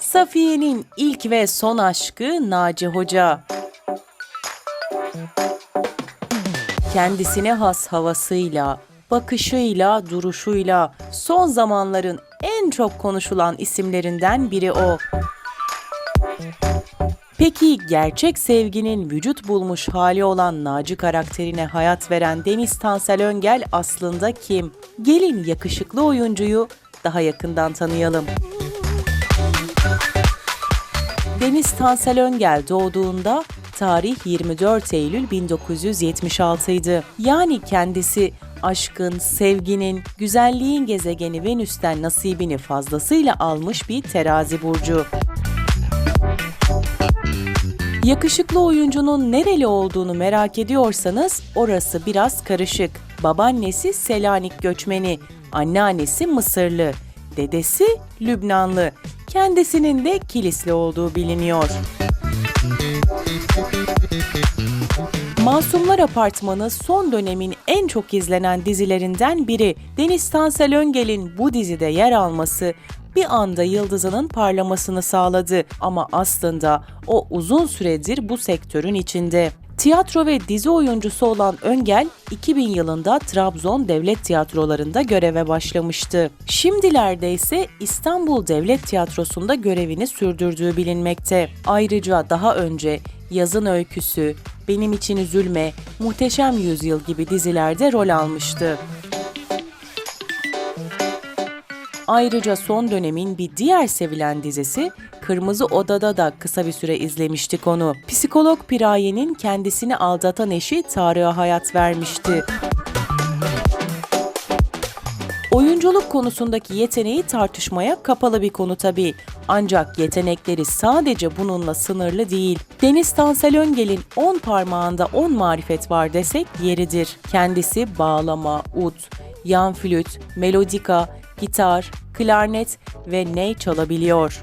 Safiye'nin ilk ve son aşkı Naci Hoca. Kendisine has havasıyla, bakışıyla, duruşuyla son zamanların en çok konuşulan isimlerinden biri o. Peki gerçek sevginin vücut bulmuş hali olan Naci karakterine hayat veren Deniz Tansel Öngel aslında kim? Gelin yakışıklı oyuncuyu daha yakından tanıyalım. Deniz Tansel Öngel doğduğunda tarih 24 Eylül 1976 idi. Yani kendisi aşkın, sevginin, güzelliğin gezegeni Venüs'ten nasibini fazlasıyla almış bir terazi burcu. Yakışıklı oyuncunun nereli olduğunu merak ediyorsanız orası biraz karışık. Babaannesi Selanik göçmeni, anneannesi Mısırlı, dedesi Lübnanlı, kendisinin de Kilisli olduğu biliniyor. Masumlar Apartmanı son dönemin en çok izlenen dizilerinden biri. Deniz Tansel Öngel'in bu dizide yer alması bir anda yıldızının parlamasını sağladı ama aslında o uzun süredir bu sektörün içinde. Tiyatro ve dizi oyuncusu olan Öngel, 2000 yılında Trabzon Devlet Tiyatrolarında göreve başlamıştı. Şimdilerde ise İstanbul Devlet Tiyatrosu'nda görevini sürdürdüğü bilinmekte. Ayrıca daha önce Yazın Öyküsü, Benim İçin Üzülme, Muhteşem Yüzyıl gibi dizilerde rol almıştı. Ayrıca son dönemin bir diğer sevilen dizisi Kırmızı Oda'da da kısa bir süre izlemiştik onu. Psikolog Piraye'nin kendisini aldatan eşi Tarık'a hayat vermişti. Oyunculuk konusundaki yeteneği tartışmaya kapalı bir konu tabii. Ancak yetenekleri sadece bununla sınırlı değil. Deniz Tansel Öngel'in 10 parmağında 10 marifet var desek yeridir. Kendisi bağlama, ut, yan flüt, melodika, gitar, klarnet ve ney çalabiliyor.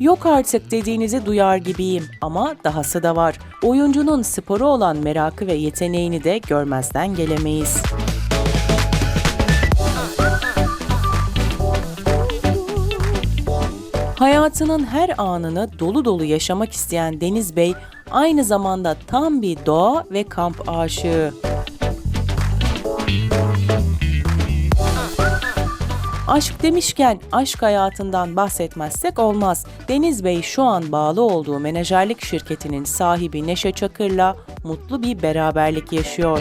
Yok artık dediğinizi duyar gibiyim ama dahası da var. Oyuncunun spora olan merakı ve yeteneğini de görmezden gelemeyiz. Hayatının her anını dolu dolu yaşamak isteyen Deniz Bey aynı zamanda tam bir doğa ve kamp aşığı. Aşk demişken aşk hayatından bahsetmezsek olmaz. Deniz Bey şu an bağlı olduğu menajerlik şirketinin sahibi Neşe Çakır'la mutlu bir beraberlik yaşıyor.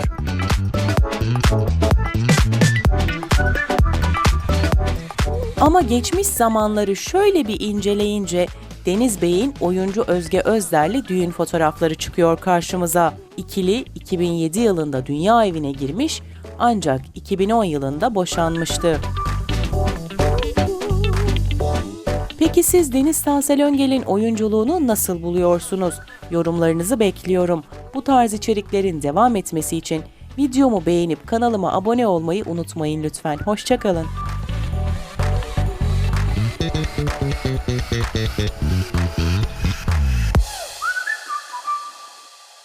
Ama geçmiş zamanları şöyle bir inceleyince Deniz Bey'in oyuncu Özge Özder'le düğün fotoğrafları çıkıyor karşımıza. İkili 2007 yılında dünya evine girmiş ancak 2010 yılında boşanmıştı. Peki siz Deniz Tansel Öngel'in oyunculuğunu nasıl buluyorsunuz? Yorumlarınızı bekliyorum. Bu tarz içeriklerin devam etmesi için videomu beğenip kanalıma abone olmayı unutmayın lütfen. Hoşçakalın.